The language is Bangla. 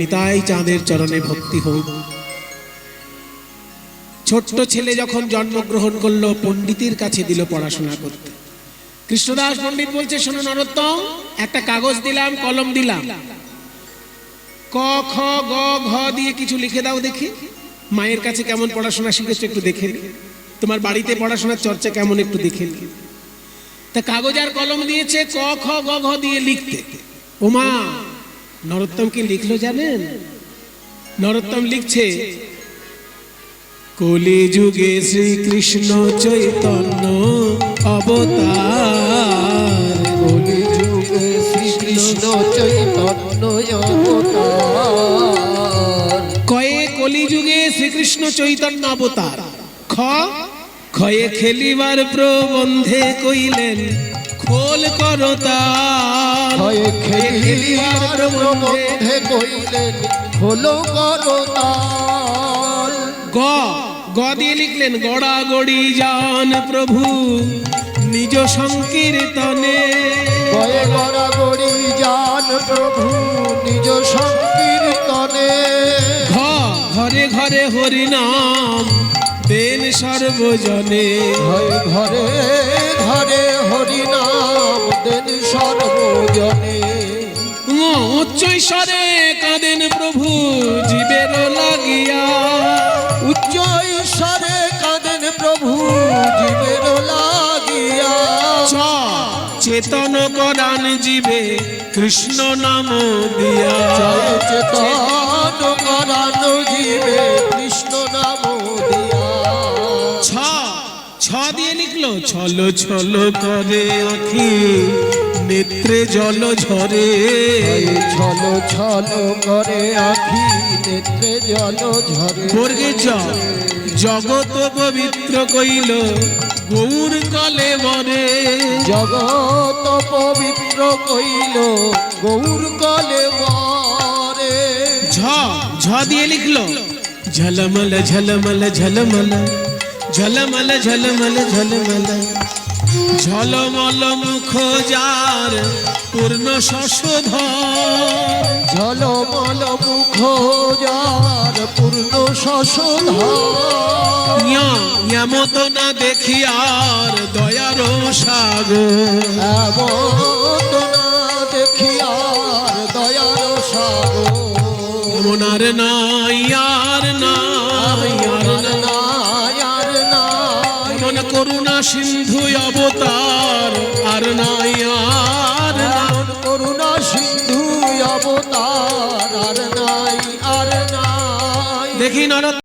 নিতাই চাঁদের চরণে ভক্তি হোক ছোট্ট ছেলে যখন জন্মগ্রহণ করল, পণ্ডিতের কাছে দিল পড়াশোনা করতে। কৃষ্ণদাস পণ্ডিত বলছে, শোনো নরোত্তম, একটা কাগজ দিলাম, কলম দিলাম। ক, খ, গ, ঘ দিয়ে কিছু লিখে দাও দেখি। মায়ের কাছে কেমন পড়াশোনা শিখেছো একটু দেখে তোমার বাড়িতে পড়াশোনার চর্চা কেমন একটু দেখে তা কাগজ আর কলম দিয়েছে, ক, খ, গ, ঘ দিয়ে লিখতে। ওমা নরোত্তম কি লিখলো জানেন? নরোত্তম লিখছে কলি যুগে শ্রীকৃষ্ণ চৈতন্য অবতার। কলি যুগে শ্রীকৃষ্ণ চৈতন্য অবতার। কয়ে কলি যুগে শ্রীকৃষ্ণ চৈতন্য অবতার। খ খয়ে খেলিবার প্রবন্ধে কইলেন খোল করতাল ভয়ে খেলিবার মধ্যে কইলেন হলো করতাল গ গ দিয়ে লিখলেন গড়া গড়ি যান প্রভু নিজ সংকীর্তনে। ভয়ে গড়াগড়ি যান প্রভু নিজ সংকীর্তনে। ঘরে ঘরে হরিনাম দেন সর্বজনে। ভয়ে ঘরে ঘরে হরিনাম দেন সর্বজনে। উচ্চ ঈশ্বরে কাঁদেন প্রভু জীবের লাগিয়া। উচ্চ ঈশ্বরে কাঁদেন প্রভু জীবের লাগিয়া। চেতন করান জীবে কৃষ্ণ নাম দিয়া। চেতন করানো জীবে কৃষ্ণ নাম ছ দিয়ে লিখলো? ছলো ছলো করে আখি নেত্রে জল ঝরে। ছলো ছলো করে আখি নেত্রে জল ঝরে। বর্গে জ জগত পবিত্র কইল গৌর কলে মরে জগত পবিত্র কইল গৌর কলে মরে ঝ ঝ দিয়ে লিখলো? ঝলমল ঝলমল ঝলমল। ঝলমল ঝলমল ঝলমল। ঝলমল মুখ যার পূর্ণ শশধর ঝলমল মুখ যার পূর্ণ শশধর এমত না দেখি আর দয়ার সাগর। না দেখি আর দয়ার সাগর। মনার নাই আর নাই করুণা সিন্ধু অবতার আর নাই আর করুণা সিন্ধু অবতার আর নাই আর নাই। দেখি নর